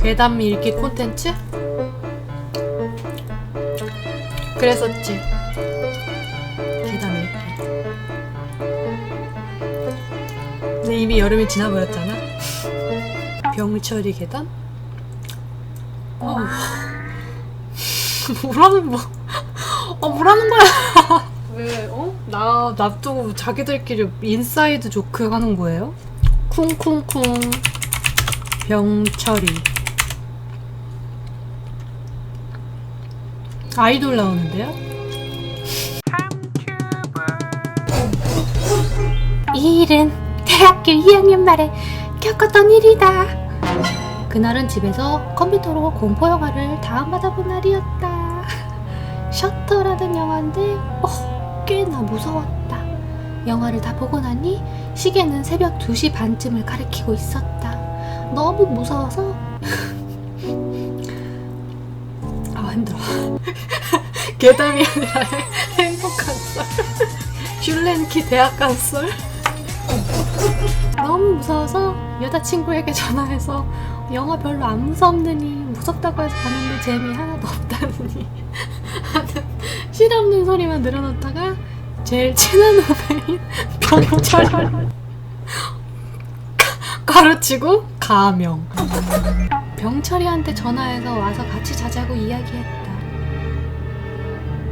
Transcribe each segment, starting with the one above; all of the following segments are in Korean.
괴담 읽기 콘텐츠? 그랬었지. 괴담 읽기. 근데 이미 여름이 지나버렸잖아. 병철이 괴담? 어. 뭐라는 뭐? 어 뭐라는 거야? 왜 어? 나 놔두고 자기들끼리 인사이드 조크 하는 거예요? 쿵쿵쿵 병철이 아이돌 나오는데요? 이 일은 대학교 2학년 말에 겪었던 일이다. 그날은 집에서 컴퓨터로 공포 영화를 다운받아 본 날이었다. 셔터라는 영화인데 어, 꽤나 무서웠다. 영화를 다 보고 나니 시계는 새벽 2시 반쯤을 가리키고 있었다. 너무 무서워서 힘들어. 괴담이 아니라 행복한 썰. 슐렌키 대학 간 썰. 너무 무서워서 여자친구에게 전화해서 영화 별로 안 무섭느니 무섭다고 해서 봤는데 재미 하나도 없다느니 실없는 소리만 늘어놓다가 제일 친한 후배인 병철을 가르치고 가명 병철이한테 전화해서 와서 같이 자자고 이야기했다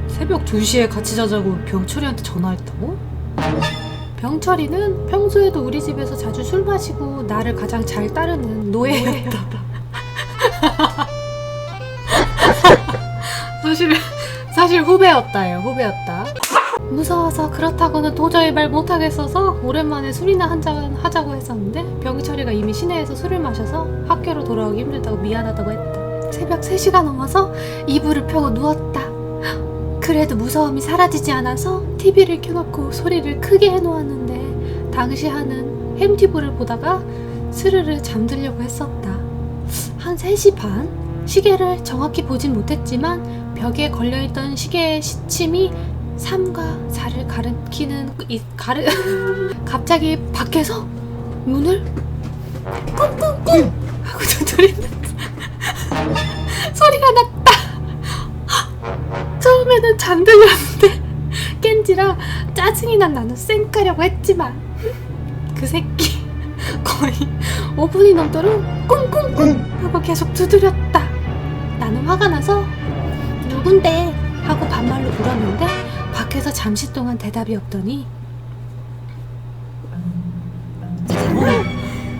새벽 2시에 같이 자자고 병철이한테 전화했다고? 병철이는 평소에도 우리 집에서 자주 술 마시고 나를 가장 잘 따르는 노예였다. 사실 사실 후배였다요. 후배였다. 무서워서 그렇다고는 도저히 말 못하겠어서 오랜만에 술이나 한잔 하자고 했었는데 병철이가 이미 시내에서 술을 마셔서 학교로 돌아오기 힘들다고 미안하다고 했다. 새벽 3시가 넘어서 이불을 펴고 누웠다. 그래도 무서움이 사라지지 않아서 TV를 켜놓고 소리를 크게 해놓았는데 당시 하는 햄튜브를 보다가 스르르 잠들려고 했었다. 한 3시 반? 시계를 정확히 보진 못했지만 벽에 걸려있던 시계의 시침이 3과 4를 가리키는 이 가르 갑자기 밖에서 문을 꿍꿍꿍 하고 두드리는 소리가 났다. 처음에는 잠들렸는데 깬지라 짜증이 난 나는 쌩 까려고 했지만 그 새끼 거의 5분이 넘도록 꿍꿍꿍 하고 계속 두드렸다 나는 화가 나서 누군데 하고 반말로 물었는데 밖에서 잠시 동안 대답이 없더니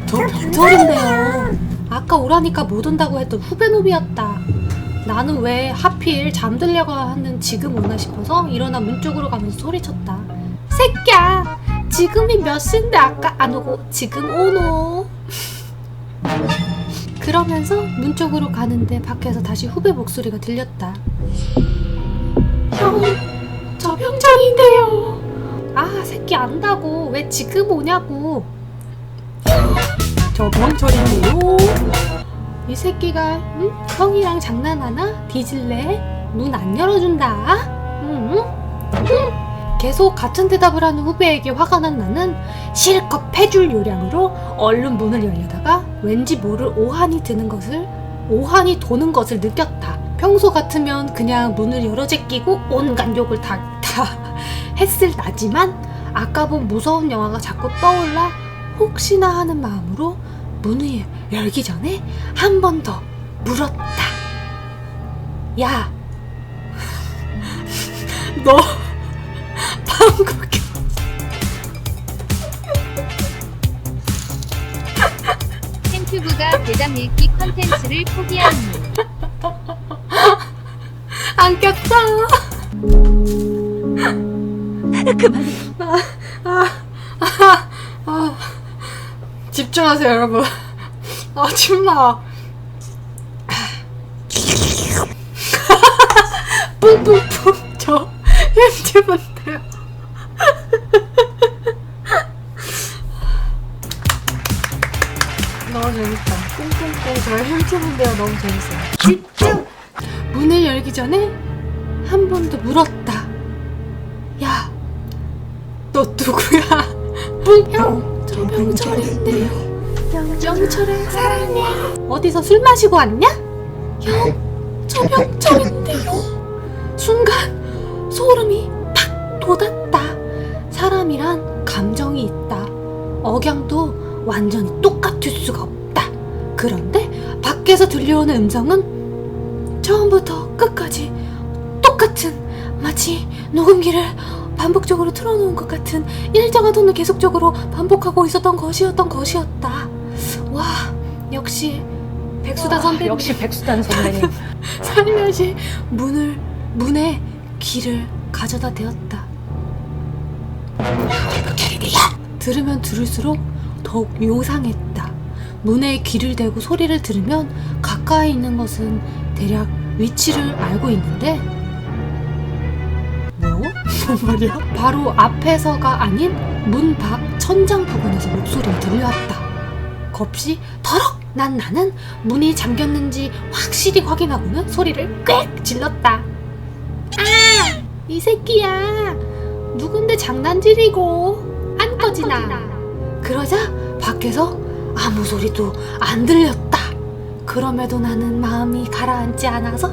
저 병철인데요 아까 오라니까 못 온다고 했던 후배 놈이었다 나는 왜 하필 잠들려고 하는 지금 오나 싶어서 일어나 문 쪽으로 가면서 소리쳤다. 새끼야! 지금이 몇 시인데 아까 안 오고 지금 오노? 그러면서 문 쪽으로 가는데 밖에서 다시 후배 목소리가 들렸다. 형, 저 병장인데요. 아, 새끼 안다고. 왜 지금 오냐고. 저 병철인데요. 이 새끼가 응? 형이랑 장난하나? 뒤질래? 문 안 열어준다. 응? 응? 계속 같은 대답을 하는 후배에게 화가 난 나는 실컷 패줄 요량으로 얼른 문을 열려다가 왠지 모를 오한이 드는 것을 오한이 도는 것을 느꼈다. 평소 같으면 그냥 문을 열어 제끼고 온갖 욕을 다, 다 했을 나지만 아까 본 무서운 영화가 자꾸 떠올라 혹시나 하는 마음으로 문을 열기 전에 한 번 더 물었다. 야, 너 방금 햄튜브가 대담 읽기 컨텐츠를 포기하니 안 꼈 어? 그만해. 아, 아, 아, 아. 집중하세요, 여러분. 아, 침나. 뿡뿡뿡. 저 햄집은데요. 너무 재밌다. 뿡뿡뿡. 저 햄집은데요. 너무 재밌어요. 집중! 문을 열기 전에 한 번 더 물었다. 너 누구야? 분명 저 병철인데요 명절에 사랑해. 어디서 술 마시고 왔냐? 형, 저 명절인데요. 순간 소름이 팍 돋았다. 사람이란 감정이 있다. 억양도 완전히 똑같을 수가 없다. 그런데 밖에서 들려오는 음성은 처음부터 끝까지 똑같은 마치 녹음기를 반복적으로 틀어놓은 것 같은 일정한 톤을 계속적으로 반복하고 있었던 것이었던 것이었다. 와, 역시 백수단 선배님. 역시 백수단 선배님. 살며시 문을 문에 귀를 가져다 대었다. 들으면 들을수록 더욱 요상했다. 문에 귀를 대고 소리를 들으면 가까이 있는 것은 대략 위치를 알고 있는데 무슨 말이야? 바로 앞에서가 아닌 문 밖 천장 부근에서 목소리를 들려왔다. 겁시 더럭 난 나는 문이 잠겼는지 확실히 확인하고는 소리를 꽥 질렀다. 아! 이 새끼야! 누군데 장난질이고 안 꺼지나. 그러자 밖에서 아무 소리도 안 들렸다. 그럼에도 나는 마음이 가라앉지 않아서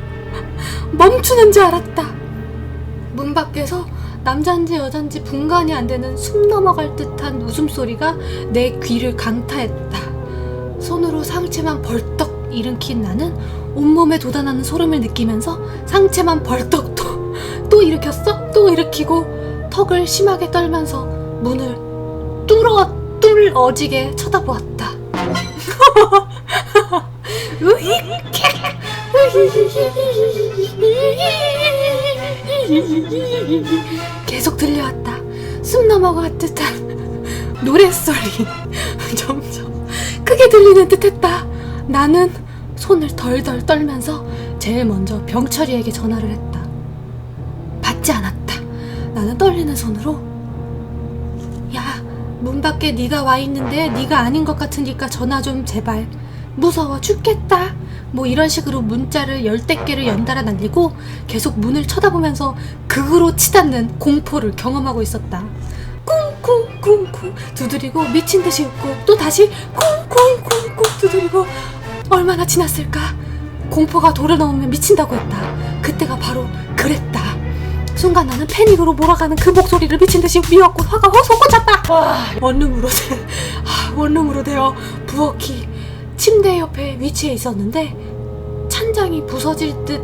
멈추는 줄 알았다 문 밖에서 남잔지 여잔지 분간이 안 되는 숨 넘어갈 듯한 웃음소리가 내 귀를 강타했다 손으로 상체만 벌떡 일으킨 나는 온몸에 돋아나는 소름을 느끼면서 상체만 벌떡 또, 또 일으켰어? 또 일으키고 턱을 심하게 떨면서 문을 뚫어 뚫어지게 쳐다보았다. 계속 들려왔다. 숨 넘어갈 듯한 노랫소리. 점점 크게 들리는 듯했다. 나는 손을 덜덜 떨면서 제일 먼저 병철이에게 전화를 했다. 받지 않았다. 나는 떨리는 손으로 야, 문 밖에 네가 와 있는데 네가 아닌 것 같으니까 전화 좀 제발. 무서워 죽겠다. 뭐 이런 식으로 문자를 열댓 개를 연달아 날리고 계속 문을 쳐다보면서 극으로 치닫는 공포를 경험하고 있었다. 쿵쿵쿵쿵 두드리고 미친 듯이 웃고 또 다시 쿵쿵쿵쿵 두드리고 얼마나 지났을까? 공포가 넘으면 미친다고 했다. 그때가 바로 그랬다. 순간 나는 패닉으로 몰아가는 그 목소리를 미친 듯이 미웠고 화가 확 솟구쳤다. 와, 원룸으로 되, 아, 원룸으로 되어 부엌이 침대 옆에 위치해 있었는데 찬장이 부서질 듯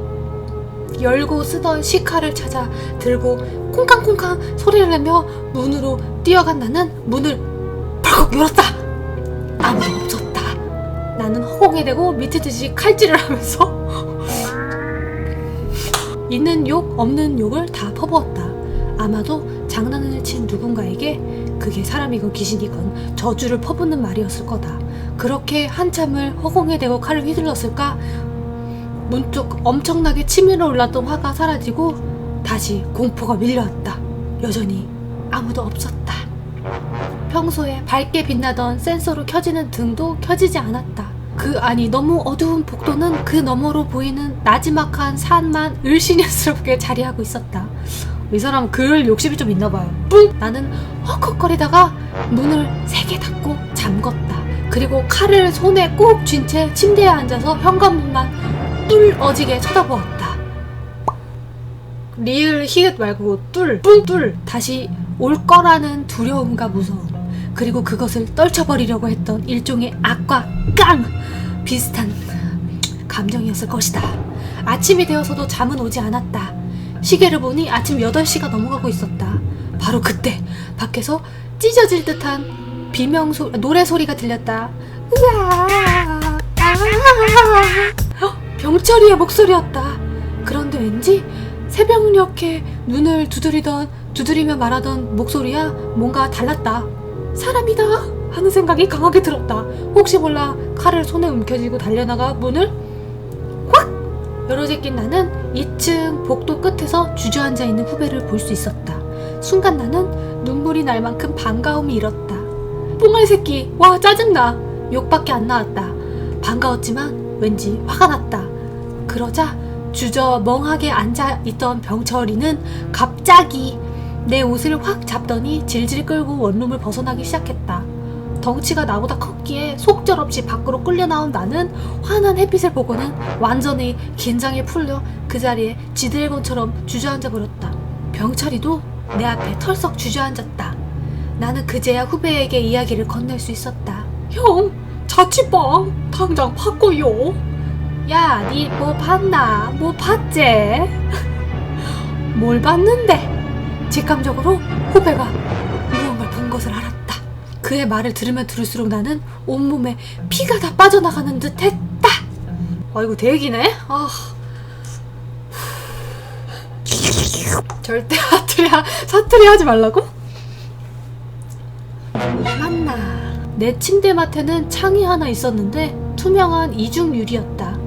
열고 쓰던 시카를 찾아 들고 콩캉콩캉 소리를 내며 문으로 뛰어간 나는 문을 벌컥 열었다. 아무도 없었다. 나는 허공에 대고 미친 듯이 칼질을 하면서 있는 욕 없는 욕을 다 퍼부었다. 아마도 장난을 친 누군가에게 그게 사람이건 귀신이건 저주를 퍼붓는 말이었을 거다. 그렇게 한참을 허공에 대고 칼을 휘둘렀을까? 문득 엄청나게 치밀어 올랐던 화가 사라지고 다시 공포가 밀려왔다. 여전히 아무도 없었다. 평소에 밝게 빛나던 센서로 켜지는 등도 켜지지 않았다. 그 안이 너무 어두운 복도는 그 너머로 보이는 나지막한 산만 을씨년스럽게 자리하고 있었다. 이 사람 글 욕심이 좀 있나 봐요. 뿡! 나는 헉헉거리다가 문을 세개 닫고 잠궜다. 그리고 칼을 손에 꼭 쥔 채 침대에 앉아서 현관문만 뚫 어지게 쳐다보았다. 리을 히읗 말고 뚫, 뿡, 뚫 다시 올 거라는 두려움과 무서움 그리고 그것을 떨쳐버리려고 했던 일종의 악과 깡 비슷한 감정이었을 것이다. 아침이 되어서도 잠은 오지 않았다. 시계를 보니 아침 8시가 넘어가고 있었다. 바로 그때 밖에서 찢어질 듯한 비명 소 노래 소리가 들렸다. 으아! 아! 헉, 병철이의 목소리였다. 그런데 왠지 새벽녘에 눈을 두드리던 두드리며 말하던 목소리야 뭔가 달랐다. 사람이다 하는 생각이 강하게 들었다. 혹시 몰라 칼을 손에 움켜쥐고 달려나가 문을 확 열어제낀 나는 2층 복도 끝에서 주저앉아 있는 후배를 볼 수 있었다. 순간 나는 눈물이 날 만큼 반가움이 일었다. 뽕알 새끼 와 짜증나 욕밖에 안 나왔다. 반가웠지만 왠지 화가 났다. 그러자 주저 멍하게 앉아 있던 병철이는 갑자기 내 옷을 확 잡더니 질질 끌고 원룸을 벗어나기 시작했다. 덩치가 나보다 컸기에 속절없이 밖으로 끌려 나온 나는 환한 햇빛을 보고는 완전히 긴장에 풀려 그 자리에 지드래곤처럼 주저앉아 버렸다. 병철이도 내 앞에 털썩 주저앉았다. 나는 그제야 후배에게 이야기를 건넬 수 있었다. 형, 자취방 당장 바꿔요. 야, 니 뭐 봤나? 뭐 봤지? 뭘 봤는데? 직감적으로 후배가 무언가를 본 것을 알았다. 그의 말을 들으면 들을수록 나는 온몸에 피가 다 빠져나가는 듯 했다. 아이고, 대기네? 아. 절대 사투리, 하- 사투리 하지 말라고? 내 침대 맡에는 창이 하나 있었는데 투명한 이중 유리였다.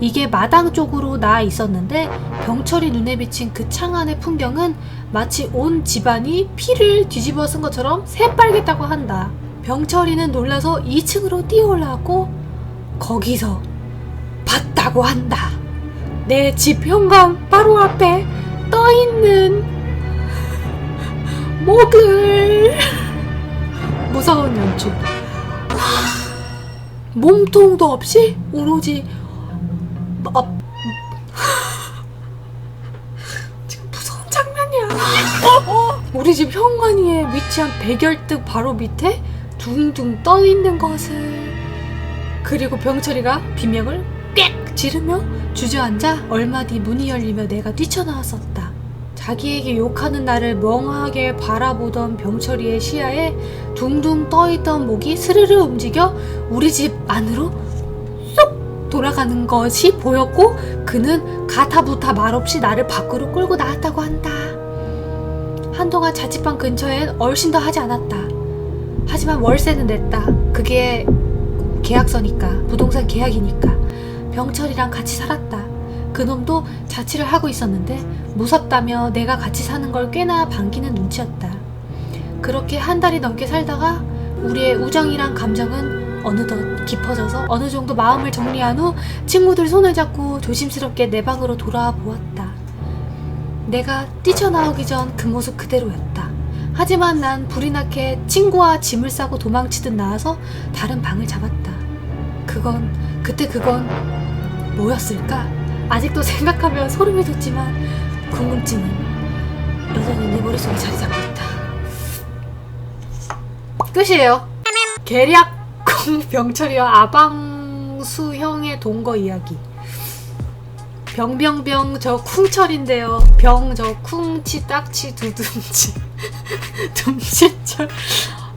이게 마당 쪽으로 나아 있었는데 병철이 눈에 비친 그 창 안의 풍경은 마치 온 집안이 피를 뒤집어 쓴 것처럼 새빨겠다고 한다. 병철이는 놀라서 2층으로 뛰어 올라왔고 거기서 봤다고 한다. 내 집 현관 바로 앞에 떠 있는 목을 무서운 연출. 몸통도 없이 오로지 어, 지금 무서운 장면이야. 우리 집 현관위에 위치한 백열등 바로 밑에 둥둥 떠 있는 것을 그리고 병철이가 비명을 꽥 지르며 주저앉아 얼마 뒤 문이 열리며 내가 뛰쳐나왔었다. 자기에게 욕하는 나를 멍하게 바라보던 병철이의 시야에 둥둥 떠있던 목이 스르르 움직여 우리 집 안으로 쏙 돌아가는 것이 보였고 그는 가타부타 말없이 나를 밖으로 끌고 나왔다고 한다. 한동안 자취방 근처엔 얼씬도 하지 않았다. 하지만 월세는 냈다. 그게 계약서니까 부동산 계약이니까 병철이랑 같이 살았다. 그놈도 자취를 하고 있었는데 무섭다며 내가 같이 사는 걸 꽤나 반기는 눈치였다. 그렇게 한 달이 넘게 살다가 우리의 우정이란 감정은 어느덧 깊어져서 어느 정도 마음을 정리한 후 친구들 손을 잡고 조심스럽게 내 방으로 돌아와 보았다. 내가 뛰쳐나오기 전 그 모습 그대로였다. 하지만 난 불이 나게 친구와 짐을 싸고 도망치듯 나와서 다른 방을 잡았다. 그건 그때 그건 뭐였을까? 아직도 생각하면 소름이 돋지만 궁금증은 여전히 내 머릿속에 자리 잡고 있다. 끝이에요. 계략공 병철이와 아방수형의 동거 이야기. 병병병 저 쿵철인데요. 병 저 쿵치 딱치 두둠치 둠치철.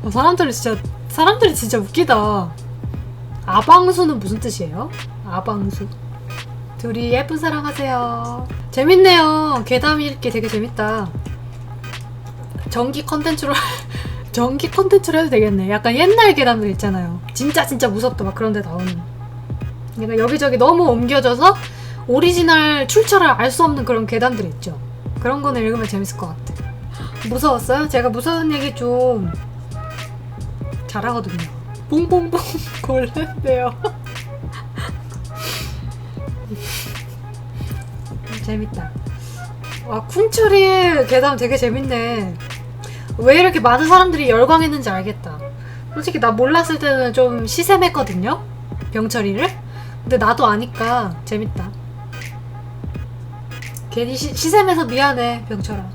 어, 사람들이 진짜 사람들이 진짜 웃기다. 아방수는 무슨 뜻이에요? 아방수. 둘이 예쁜 사랑 하세요. 재밌네요. 괴담 읽기 되게 재밌다. 전기 컨텐츠로 전기 컨텐츠로 해도 되겠네. 약간 옛날 괴담들 있잖아요. 진짜 진짜 무섭다 막 그런 데 나오는. 그러니까 여기저기 너무 옮겨져서 오리지널 출처를 알 수 없는 그런 괴담들 있죠. 그런 거는 읽으면 재밌을 것 같아. 무서웠어요? 제가 무서운 얘기 좀 잘하거든요. 뽕뽕뽕 골랐대요. 재밌다. 와, 쿵철이 괴담 되게 재밌네. 왜 이렇게 많은 사람들이 열광했는지 알겠다. 솔직히 나 몰랐을 때는 좀 시샘했거든요? 병철이를? 근데 나도 아니까 재밌다. 괜히 시, 시샘해서 미안해, 병철아.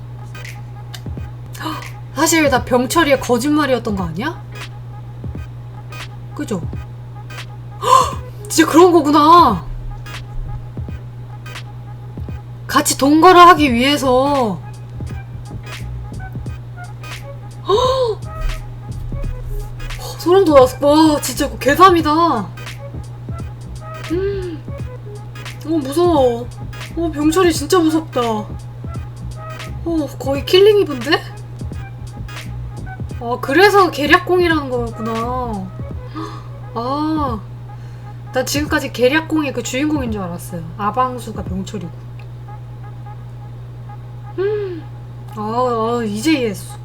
헉, 사실 다 병철이의 거짓말이었던 거 아니야? 그죠? 헉, 진짜 그런 거구나. 같이 동거를 하기 위해서 헉! 소름 돋았어. 와, 진짜 개담이다. 음. 어, 무서워. 어, 병철이 진짜 무섭다. 어, 거의 킬링 이브인데? 아, 그래서 계략공이라는 거였구나. 아, 나 지금까지 계략공의 그 주인공인 줄 알았어요. 아방수가 병철이고. 음, 아, 아 이제 이해했어.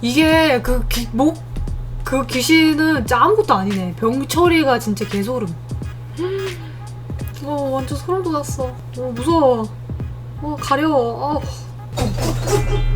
이게 그 귀, 목, 그 귀신은 진짜 아무것도 아니네. 병철이가 진짜 개소름. 어, 완전 소름 돋았어. 어, 무서워. 어, 가려워. 어.